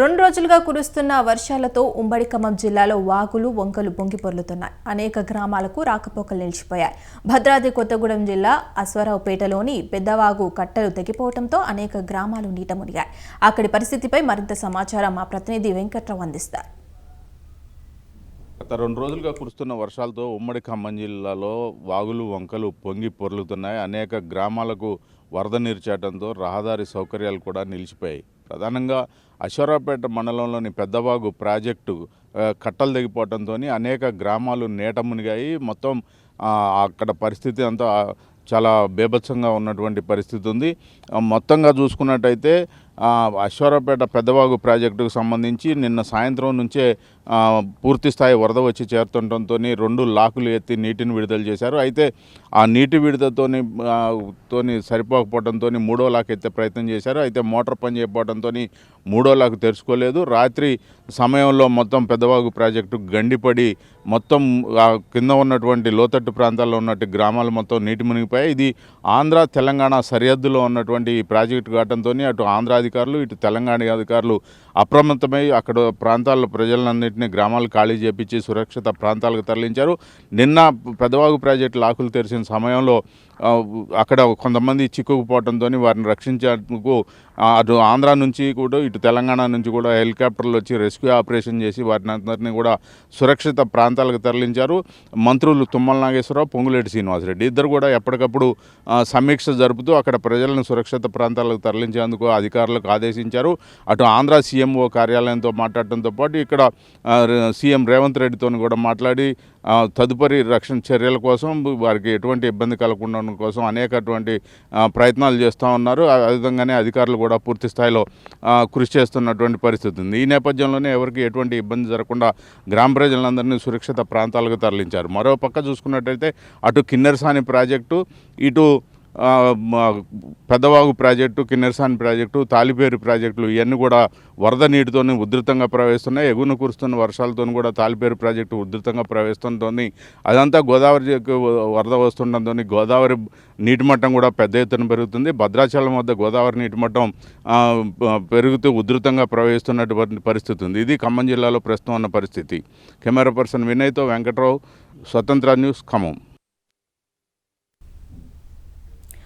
రెండు రోజులుగా కురుస్తున్న వర్షాలతో ఉమ్మడి ఖమ్మం జిల్లాలో వాగులు వంకలు పొంగి పొర్లుతున్నాయి. అనేక గ్రామాలకు రాకపోకలు నిలిచిపోయాయి. భద్రాద్రి కొత్తగూడెం జిల్లా అశ్వరావుపేటలోని పెద్దవాగు కట్టలు తెగిపోవడంతో అనేక గ్రామాలు నీట మునిగాయి అక్కడి పరిస్థితిపై మరింత సమాచారం మా ప్రతినిధి వెంకట్రావు అందిస్తారు. గత రెండు రోజులుగా కురుస్తున్న వర్షాలతో ఉమ్మడి ఖమ్మం జిల్లాలో వాగులు వంకలు పొంగి పొర్లుతున్నాయి. అనేక గ్రామాలకు వరద నీరు చేరడంతో రహదారి సౌకర్యాలు కూడా నిలిచిపోయాయి. ప్రధానంగా అశ్వరావుపేట మండలంలోని పెద్దవాగు ప్రాజెక్టు కట్టలు తెగిపోవడంతో అనేక గ్రామాలు నేట మునిగాయి. మొత్తం అక్కడ పరిస్థితి అంతా చాలా బేభత్సంగా ఉన్నటువంటి పరిస్థితి ఉంది. మొత్తంగా చూసుకున్నట్టయితే అశ్వరపేట పెద్దవాగు ప్రాజెక్టుకు సంబంధించి నిన్న సాయంత్రం నుంచే పూర్తిస్థాయి వరద వచ్చి చేరుతుండటంతో రెండు లాకులు ఎత్తి నీటిని విడుదల చేశారు. అయితే ఆ నీటి విడుదలతోని తోని సరిపోకపోవడంతో మూడో లాక్ ఎత్తే ప్రయత్నం చేశారు. అయితే మోటార్ పని చేయకపోవడంతో మూడో లాక్ తెరుచుకోలేదు. రాత్రి సమయంలో మొత్తం పెద్దవాగు ప్రాజెక్టు గండిపడి మొత్తం కింద ఉన్నటువంటి లోతట్టు ప్రాంతాల్లో ఉన్నట్టు గ్రామాలు మొత్తం నీటి మునిగిపోయాయి. ఇది ఆంధ్ర తెలంగాణ సరిహద్దులో ఉన్నటువంటి ఈ ప్రాజెక్టు కావడంతో అటు ఆంధ్ర అధికారులు ఇటు తెలంగాణ అధికారులు అప్రమత్తమై అక్కడ ప్రాంతాల్లో ప్రజలన్నింటినీ గ్రామాలు ఖాళీ చేపించి సురక్షిత ప్రాంతాలకు తరలించారు. నిన్న పెద్దవాగు ప్రాజెక్టు లాకులు తెరిచిన సమయంలో అక్కడ కొంతమంది చిక్కుకుపోవడంతో వారిని రక్షించేందుకు అటు ఆంధ్ర నుంచి కూడా ఇటు తెలంగాణ నుంచి కూడా హెలికాప్టర్లు వచ్చి రెస్క్యూ ఆపరేషన్ చేసి వారిని అందరినీ కూడా సురక్షిత ప్రాంతాలకు తరలించారు. మంత్రులు తుమ్మల నాగేశ్వరరావు పొంగులేటి శ్రీనివాసరెడ్డి ఇద్దరు కూడా ఎప్పటికప్పుడు సమీక్ష జరుపుతూ అక్కడ ప్రజలను సురక్షిత ప్రాంతాలకు తరలించేందుకు అధికారులు అధికారులకు ఆదేశించారు. అటు ఆంధ్ర సీఎంఓ కార్యాలయంతో మాట్లాడటంతో పాటు ఇక్కడ సీఎం రేవంత్ రెడ్డితో కూడా మాట్లాడి తదుపరి రక్షణ చర్యల కోసం వారికి ఎటువంటి ఇబ్బంది కలగకుండా కోసం అనేకటువంటి ప్రయత్నాలు చేస్తూ ఉన్నారు. ఆ విధంగానే అధికారులు కూడా పూర్తి స్థాయిలో కృషి చేస్తున్నటువంటి పరిస్థితి ఉంది. ఈ నేపథ్యంలోనే ఎవరికి ఎటువంటి ఇబ్బంది జరగకుండా గ్రామ ప్రజలందరినీ సురక్షిత ప్రాంతాలకు తరలించారు. మరో పక్క చూసుకున్నట్టయితే అటు కిన్నెరసాని ప్రాజెక్టు ఇటు పెద్దవాగు ప్రాజెక్టు కిన్నెరసాన్ ప్రాజెక్టు తాలిపేరు ప్రాజెక్టులు ఇవన్నీ కూడా వరద నీటితోనే ఉధృతంగా ప్రవహిస్తున్నాయి. ఎగున కురుస్తున్న వర్షాలతో కూడా తాలిపేరు ప్రాజెక్టు ఉధృతంగా ప్రవహిస్తుంటుంది. అదంతా గోదావరి వరద వస్తుండడంతో గోదావరి నీటి మట్టం కూడా పెద్ద ఎత్తున పెరుగుతుంది. భద్రాచలం వద్ద గోదావరి నీటి మట్టం పెరుగుతూ ఉధృతంగా ప్రవహిస్తున్నటువంటి పరిస్థితి ఉంది. ఇది ఖమ్మం జిల్లాలో ప్రస్తుతం ఉన్న పరిస్థితి. కెమెరా పర్సన్ వినయ్తో వెంకట్రావు స్వతంత్ర న్యూస్ ఖమ్మం.